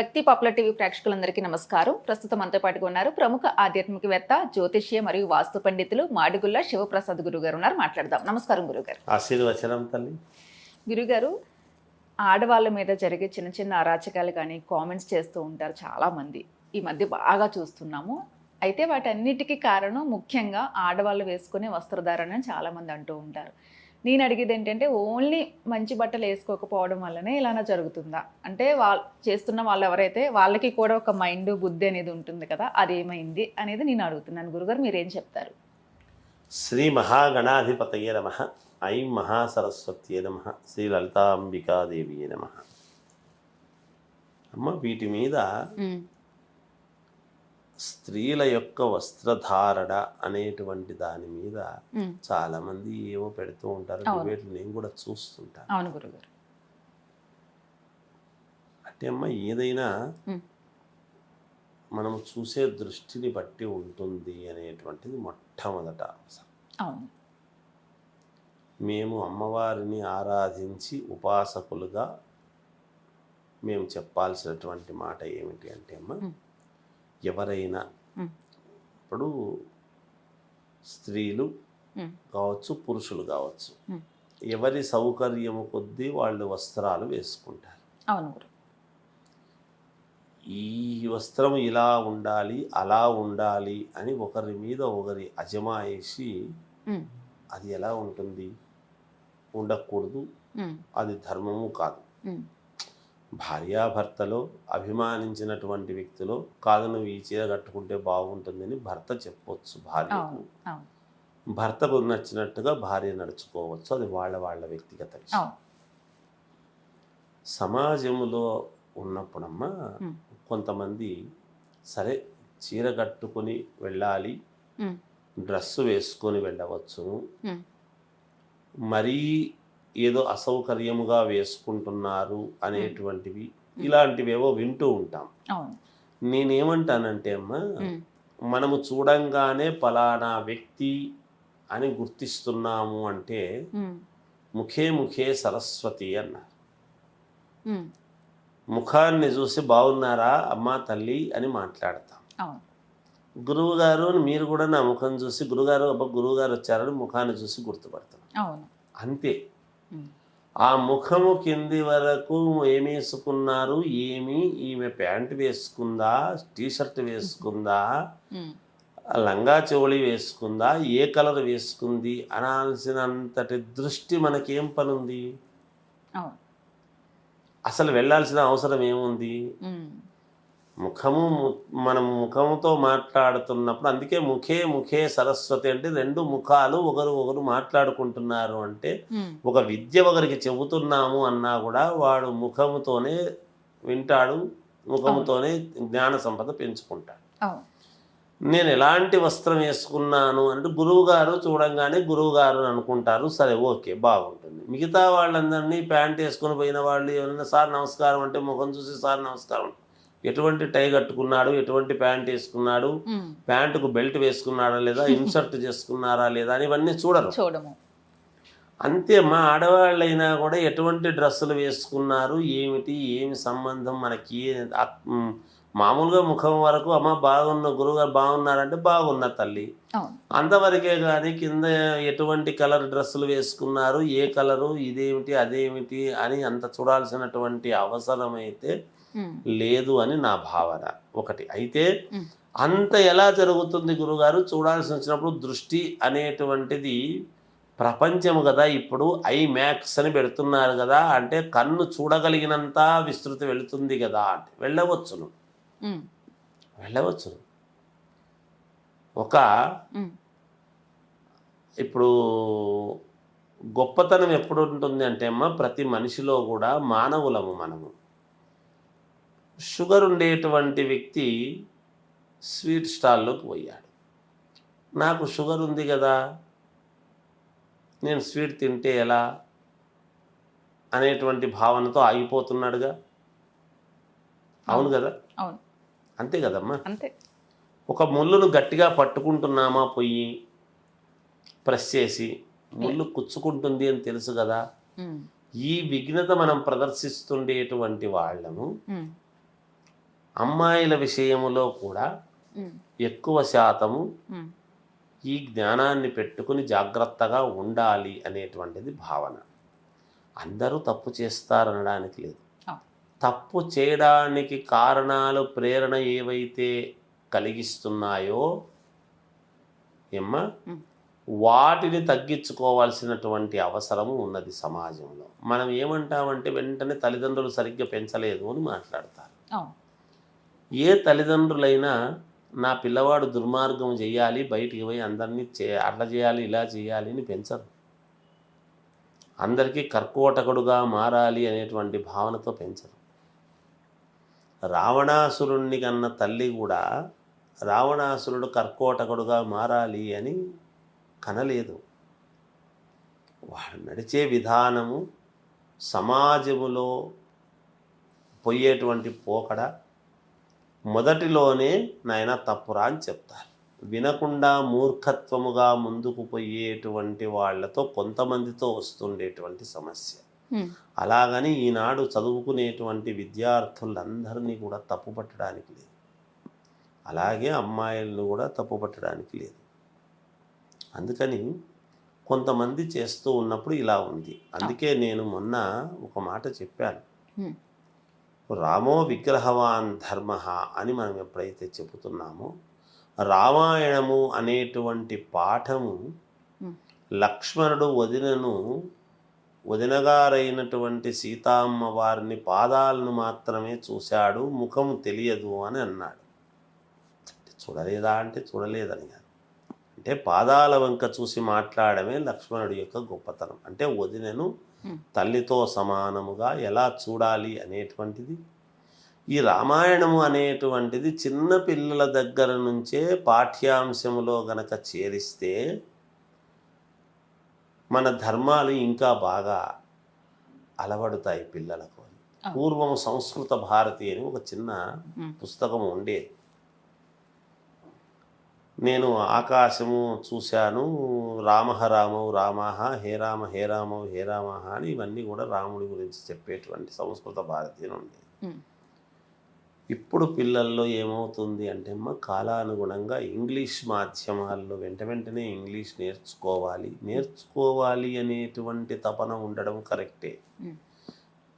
భక్తి popular TV ప్రేక్షకులందరికీ నమస్కారం. ప్రస్తుతం మనతో పాటుగా ఉన్నారు ప్రముఖ ఆధ్యాత్మికవేత్త జ్యోతిష్య మరియు వాస్తు పండితులు మాడుగుల్ల శివప్రసాద్ గురువు గారు ఉన్నారు. మాట్లాడదాం. నమస్కారం గురుగారు. ఆశీర్వచనం తల్లి. గురుగారు ఆడవాళ్ళ మీద జరిగే చిన్న చిన్న అరాచకాలు కానీ కామెంట్స్ చేస్తూ ఉంటారు చాలా మంది ఈ మధ్య బాగా చూస్తున్నాము. అయితే వాటన్నిటికీ కారణం ముఖ్యంగా ఆడవాళ్ళు వేసుకునే వస్త్రధారణ అని చాలా మంది అంటూ ఉంటారు. నేను అడిగేది ఏంటంటే ఓన్లీ మంచి బట్టలు వేసుకోకపోవడం వల్లనే ఇలానే జరుగుతుందా? అంటే వాళ్ళు చేస్తున్న వాళ్ళు ఎవరైతే వాళ్ళకి కూడా ఒక మైండ్ బుద్ధి అనేది ఉంటుంది కదా అది ఏమైంది అనేది నేను అడుగుతున్నాను. గురుగారు మీరు చెప్తారు? శ్రీ మహాగణాధిపతయే నమ. ఐం మహాసరస్వత్యే నమ. శ్రీ లలితాంబికాదేవి నమ. అమ్మ వీటి మీద స్త్రీల యొక్క వస్త్రధారణ అనేటువంటి దాని మీద. చాలా మంది ఏవో పెడుతూ ఉంటారు. డిబేట్లు నేను కూడా చూస్తుంటాను అంటే అమ్మ ఏదైనా. మనము చూసే దృష్టిని బట్టి ఉంటుంది అనేటువంటిది మొట్టమొదట మేము అమ్మవారిని ఆరాధించి ఉపాసకులుగా మేము చెప్పాల్సినటువంటి మాట ఏమిటి అంటే అమ్మ మ్మ్. ఎవరైనా. ఇప్పుడు స్త్రీలు. కావచ్చు పురుషులు కావచ్చు. ఎవరి సౌకర్యము కొద్దీ వాళ్ళు వస్త్రాలు వేసుకుంటారు అవును ఈ వస్త్రం ఇలా ఉండాలి అలా ఉండాలి అని ఒకరి మీద ఒకరి అజమాయిషి. అది ఎలా ఉంటుంది ఉండకూడదు. అది ధర్మము కాదు. భార్యాభర్తలో అభిమానించినటువంటి వ్యక్తిలో కాదు నువ్వు ఈ చీర కట్టుకుంటే బాగుంటుందని భర్త చెప్పొచ్చు భార్యకు భర్తకు నచ్చినట్టుగా భార్య నడుచుకోవచ్చు అది వాళ్ళ వాళ్ళ వ్యక్తిగత విషయం సమాజంలో ఉన్నప్పుడమ్మా మ్మ్. కొంతమంది సరే చీర కట్టుకొని వెళ్ళాలి మ్మ్. డ్రెస్సు వేసుకొని వెళ్ళవచ్చును. మరీ ఏదో అసౌకర్యముగా వేసుకుంటున్నారు అనేటువంటివి ఇలాంటివేవో వింటూ ఉంటాం నేనేమంటానంటే అమ్మా మ్మ్. మనము చూడంగానే పలానా వ్యక్తి అని గుర్తిస్తున్నాము అంటే. ముఖే ముఖే సరస్వతి అన్నారు. ముఖాన్ని చూసి బాగున్నారా అమ్మా తల్లి అని మాట్లాడతాం గురువు గారు మీరు కూడా నా ముఖం చూసి గురుగారు అబ్బా గురువు గారు వచ్చారని ముఖాన్ని చూసి గుర్తుపడతాం అంతే. ఆ ముఖము కింది వరకు ఏమి వేసుకున్నారు ఏమి? ఈమె ప్యాంట్ వేసుకుందా? టీ షర్ట్ వేసుకుందా? మ్మ్. లంగా చెవులి వేసుకుందా? ఏ కలర్ వేసుకుంది? అనాల్సినంతటి దృష్టి మనకేం పనుంది? అసలు వెళ్ళాల్సిన అవసరం ఏముంది? మ్మ్. ముఖము మనం ముఖముతో మాట్లాడుతున్నప్పుడు అందుకే ముఖే ముఖే సరస్వతి అంటే రెండు ముఖాలు ఒకరు ఒకరు మాట్లాడుకుంటున్నారు అంటే. ఒక విద్య ఒకరికి చెబుతున్నాము అన్నా కూడా వాడు ముఖముతోనే వింటాడు ముఖముతోనే జ్ఞాన సంపద పెంచుకుంటాడు. నేను ఎలాంటి వస్త్రం వేసుకున్నాను అంటే గురువు గారు చూడంగానే గురువు గారు అని అనుకుంటారు సరే ఓకే బాగుంటుంది. మిగతా వాళ్ళందరినీ ప్యాంట్ వేసుకొని పోయిన వాళ్ళు ఎవరైనా సార్ నమస్కారం అంటే ముఖం చూసి సార్ నమస్కారం ఎటువంటి టై కట్టుకున్నాడు ఎటువంటి ప్యాంట్ వేసుకున్నాడు. ప్యాంటుకు బెల్ట్ వేసుకున్నాడా లేదా ఇన్సర్ట్ చేసుకున్నారా లేదా అని ఇవన్నీ చూడరు అంతే మా ఆడవాళ్ళైనా కూడా ఎటువంటి డ్రెస్సులు వేసుకున్నారు ఏమిటి ఏమి సంబంధం మనకి మామూలుగా ముఖం వరకు అమ్మ బాగున్న గురువుగారు బాగున్నారంటే బాగున్న తల్లి అంతవరకే కానీ కింద ఎటువంటి కలర్ డ్రెస్సులు వేసుకున్నారు ఏ కలరు ఇదేమిటి అదేమిటి అని అంత చూడాల్సినటువంటి అవసరం అయితే. లేదు అని నా భావన. ఒకటి. అయితే. అంత ఎలా జరుగుతుంది గురుగారు? చూడాల్సి వచ్చినప్పుడు దృష్టి అనేటువంటిది ప్రపంచము కదా. ఇప్పుడు ఐ మ్యాక్స్ అని పెడుతున్నారు కదా. అంటే కన్ను చూడగలిగినంత విస్తృతి వెళుతుంది కదా అంటే. వెళ్ళవచ్చును. వెళ్ళవచ్చును. ఒక. ఇప్పుడు గొప్పతనం ఎప్పుడు ఉంటుంది అంటే అమ్మ ప్రతి మనిషిలో కూడా మానవులము మనము. షుగర్ ఉండేటువంటి వ్యక్తి స్వీట్ స్టాల్లోకి పోయాడు. నాకు షుగర్ ఉంది కదా నేను స్వీట్ తింటే ఎలా అనేటువంటి భావనతో ఆగిపోతున్నాడుగా? అవును కదా? అవును. అంతే కదమ్మా? అంతే. ఒక ముళ్ళును గట్టిగా పట్టుకుంటున్నామా పొయ్యి ప్రెస్ చేసి ముళ్ళు కుచ్చుకుంటుంది అని తెలుసు కదా? ఈ విఘ్నత మనం ప్రదర్శిస్తుండేటువంటి వాళ్ళము అమ్మాయిల విషయంలో కూడా ఎక్కువ శాతము ఈ జ్ఞానాన్ని పెట్టుకుని జాగ్రత్తగా ఉండాలి అనేటువంటిది భావన. అందరూ తప్పు చేస్తారనడానికి లేదు. తప్పు చేయడానికి కారణాలు ప్రేరణ ఏవైతే కలిగిస్తున్నాయో ఏమ్మ. వాటిని తగ్గించుకోవాల్సినటువంటి అవసరము ఉన్నది సమాజంలో. మనం ఏమంటామంటే వెంటనే తల్లిదండ్రులు సరిగ్గా పెంచలేదు అని మాట్లాడతారు. ఏ తల్లిదండ్రులైనా నా పిల్లవాడు దుర్మార్గం చేయాలి బయటికి పోయి అందరినీ చే అట్లా చేయాలి ఇలా చేయాలి అని పెంచరు. అందరికీ కర్కోటకుడుగా మారాలి అనేటువంటి భావనతో పెంచరు. రావణాసురుణ్ణి కన్న తల్లి కూడా రావణాసురుడు కర్కోటకుడుగా మారాలి అని కనలేదు. వాడు నడిచే విధానము సమాజములో పోయేటువంటి పోకడ మొదటిలోనే నాయన తప్పురా అని చెప్తారు. వినకుండా మూర్ఖత్వముగా ముందుకు పోయేటువంటి వాళ్ళతో కొంతమందితో వస్తుండేటువంటి సమస్య. అలాగని ఈనాడు చదువుకునేటువంటి విద్యార్థులందరినీ కూడా తప్పు పట్టడానికి లేదు. అలాగే అమ్మాయిలను కూడా తప్పు పట్టడానికి లేదు. అందుకని కొంతమంది చేస్తూ ఉన్నప్పుడు ఇలా ఉంది. అందుకే నేను మొన్న ఒక మాట చెప్పాను. రామో విగ్రహవాన్ ధర్మ అని మనం ఎప్పుడైతే చెబుతున్నామో రామాయణము అనేటువంటి పాఠము లక్ష్మణుడు వదినను వదినగారైనటువంటి సీతామ్మ వారిని పాదాలను మాత్రమే చూశాడు ముఖము తెలియదు అని అన్నాడు. చూడలేదా అంటే చూడలేదని కాదు. అంటే పాదాల వంక చూసి మాట్లాడమే లక్ష్మణుడి యొక్క గొప్పతనం. అంటే వదినను తల్లితో సమానముగా ఎలా చూడాలి అనేటువంటిది ఈ రామాయణము అనేటువంటిది చిన్న పిల్లల దగ్గర నుంచే పాఠ్యాంశములో గనక చేరిస్తే మన ధర్మాలు ఇంకా బాగా అలవడుతాయి పిల్లలకు అని. అవును. పూర్వం సంస్కృత భారతి అని ఒక చిన్న పుస్తకం ఉండేది. నేను ఆకాశము చూశాను రామహ రామవు రామాహ హే రామ హే రామవు హే రామహ అని ఇవన్నీ కూడా రాముడి గురించి చెప్పేటువంటి సంస్కృత భారతి అని ఉండేది. ఉమ్, ఇప్పుడు పిల్లల్లో ఏమవుతుంది అంటే అమ్మ కాలానుగుణంగా ఇంగ్లీష్ మాధ్యమాల్లో వెంట వెంటనే ఇంగ్లీష్ నేర్చుకోవాలి. నేర్చుకోవాలి అనేటువంటి తపన ఉండడం కరెక్టే.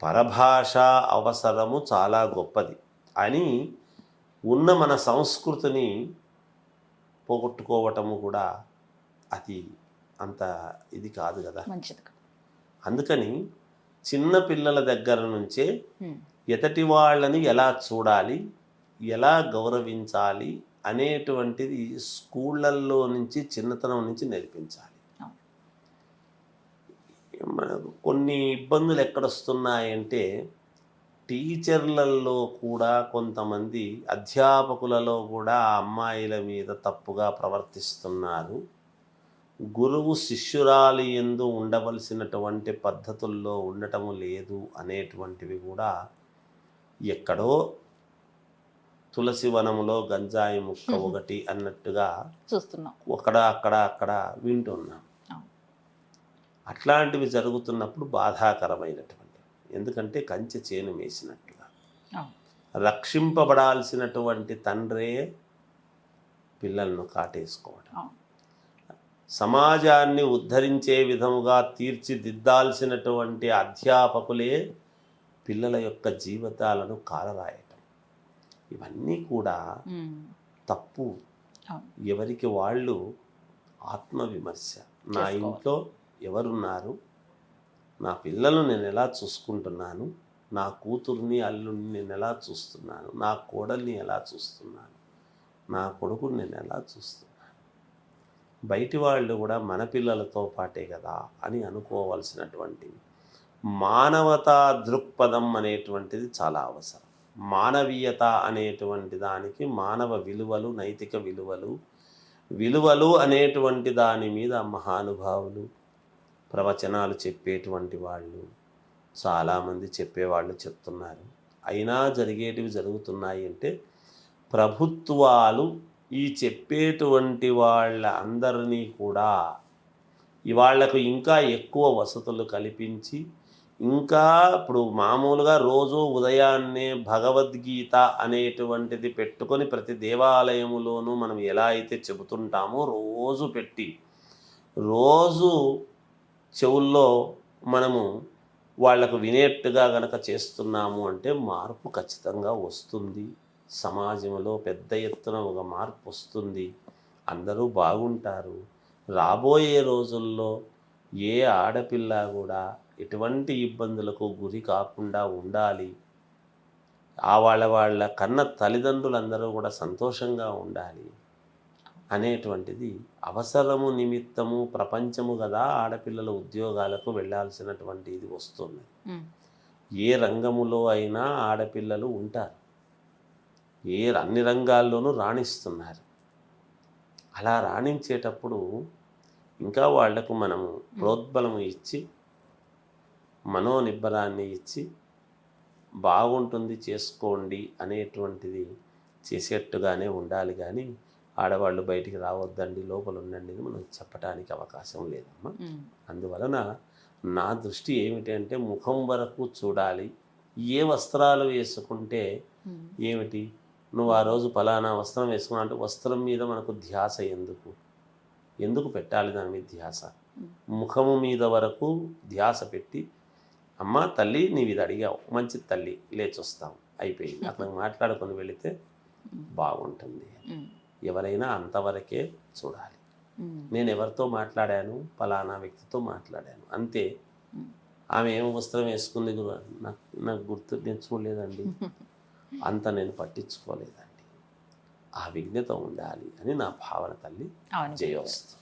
పరభాష అవసరము చాలా గొప్పది. అని ఉన్న మన సంస్కృతిని పోగొట్టుకోవటము కూడా అది అంత ఇది కాదు కదా. మంచిది అందుకని చిన్న పిల్లల దగ్గర నుంచే ఎతటి వాళ్ళని ఎలా చూడాలి ఎలా గౌరవించాలి అనేటువంటిది స్కూళ్ళల్లో నుంచి చిన్నతనం నుంచి నేర్పించాలి. కొన్ని ఇబ్బందులు ఎక్కడొస్తున్నాయంటే టీచర్లలో కూడా కొంతమంది అధ్యాపకులలో కూడా ఆ అమ్మాయిల మీద తప్పుగా ప్రవర్తిస్తున్నారు. గురువు శిష్యురాలి ఎందు ఉండవలసినటువంటి పద్ధతుల్లో ఉండటము లేదు అనేటువంటివి కూడా ఎక్కడో తులసి వనములో గంజాయి ముక్క ఒకటి అన్నట్టుగా చూస్తున్నాం. అక్కడ అక్కడ అక్కడ వింటున్నాం. అట్లాంటివి జరుగుతున్నప్పుడు బాధాకరమైనటువంటి ఎందుకంటే కంచె చేను వేసినట్టుగా. రక్షింపబడాల్సినటువంటి తండ్రే పిల్లలను కాటేసుకోవడం. సమాజాన్ని ఉద్ధరించే విధముగా తీర్చిదిద్దాల్సినటువంటి అధ్యాపకులే పిల్లల యొక్క జీవితాలను కాలరాయటం ఇవన్నీ కూడా తప్పు. ఎవరికి వాళ్ళు ఆత్మవిమర్శ నా. ఇంట్లో ఎవరున్నారు నా పిల్లలు నేను ఎలా చూసుకుంటున్నాను? నా కూతుర్ని అల్లుడిని నేను ఎలా చూస్తున్నాను? నా కోడల్ని ఎలా చూస్తున్నాను? నా కొడుకుని నేను ఎలా చూస్తున్నాను? బయటి వాళ్ళు కూడా మన పిల్లలతో పాటే కదా అని అనుకోవాల్సినటువంటి మానవతా దృక్పథం అనేటువంటిది చాలా అవసరం. మానవీయత అనేటువంటి దానికి మానవ విలువలు నైతిక విలువలు విలువలు అనేటువంటి దాని మీద మహానుభావులు ప్రవచనాలు చెప్పేటువంటి వాళ్ళు. చాలామంది చెప్పేవాళ్ళు చెప్తున్నారు. అయినా జరిగేటివి జరుగుతున్నాయి అంటే ప్రభుత్వాలు ఈ చెప్పేటువంటి వాళ్ళ అందరినీ కూడా ఇవాళ్ళకు ఇంకా ఎక్కువ వసతులు కల్పించి ఇంకా ఇప్పుడు మామూలుగా రోజు ఉదయాన్నే భగవద్గీత అనేటువంటిది పెట్టుకొని ప్రతి దేవాలయములోనూ మనం ఎలా అయితే చెబుతుంటామో రోజు పెట్టి రోజు చెవుల్లో మనము వాళ్ళకు వినేట్టుగా గనక చేస్తున్నాము అంటే మార్పు ఖచ్చితంగా వస్తుంది. సమాజంలో పెద్ద ఎత్తున ఒక మార్పు వస్తుంది. అందరూ బాగుంటారు. రాబోయే రోజుల్లో ఏ ఆడపిల్ల కూడా ఎటువంటి ఇబ్బందులకు గురి కాకుండా ఉండాలి. ఆ వాళ్ళ వాళ్ళ కన్న తల్లిదండ్రులందరూ కూడా సంతోషంగా ఉండాలి. అనేటువంటిది అవసరము నిమిత్తము ప్రపంచము కదా ఆడపిల్లల ఉద్యోగాలకు వెళ్ళాల్సినటువంటి ఇది వస్తుంది. ఏ రంగములో అయినా ఆడపిల్లలు ఉంటారు. ఏ అన్ని రంగాల్లోనూ రాణిస్తున్నారు. అలా రాణించేటప్పుడు ఇంకా వాళ్ళకు మనము ప్రోద్బలము ఇచ్చి మనోనిబ్బరాన్ని ఇచ్చి బాగుంటుంది చేసుకోండి అనేటువంటిది చేసేట్టుగానే ఉండాలి. కానీ ఆడవాళ్ళు బయటికి రావద్దండి లోపల ఉండండి అని మనం చెప్పడానికి అవకాశం లేదమ్మా. అందువలన నా దృష్టి ఏమిటి అంటే ముఖం వరకు చూడాలి. ఏ వస్త్రాలు వేసుకుంటే ఏమిటి? నువ్వు ఆ రోజు ఫలానా వస్త్రం వేసుకున్నా అంటే వస్త్రం మీద మనకు ధ్యాస ఎందుకు? ఎందుకు పెట్టాలి దాని మీద ధ్యాస? ముఖము మీద వరకు ధ్యాస పెట్టి అమ్మ తల్లి నీవు ఇది అడిగావు. మంచి తల్లి లేచొస్తాం. అయిపోయింది. అట్లా మాట్లాడుకొని వెళితే బాగుంటుంది. ఎవరైనా అంతవరకే చూడాలి. నేను ఎవరితో మాట్లాడాను? ఫలానా వ్యక్తితో మాట్లాడాను. అంతే. ఆమె ఏం వస్త్రం వేసుకుంది నాకు నాకు గుర్తు నేను చూడలేదండి. అంత నేను పట్టించుకోలేదండి. ఆ విఘ్నత ఉండాలి అని నా భావన తల్లి జయోస్తు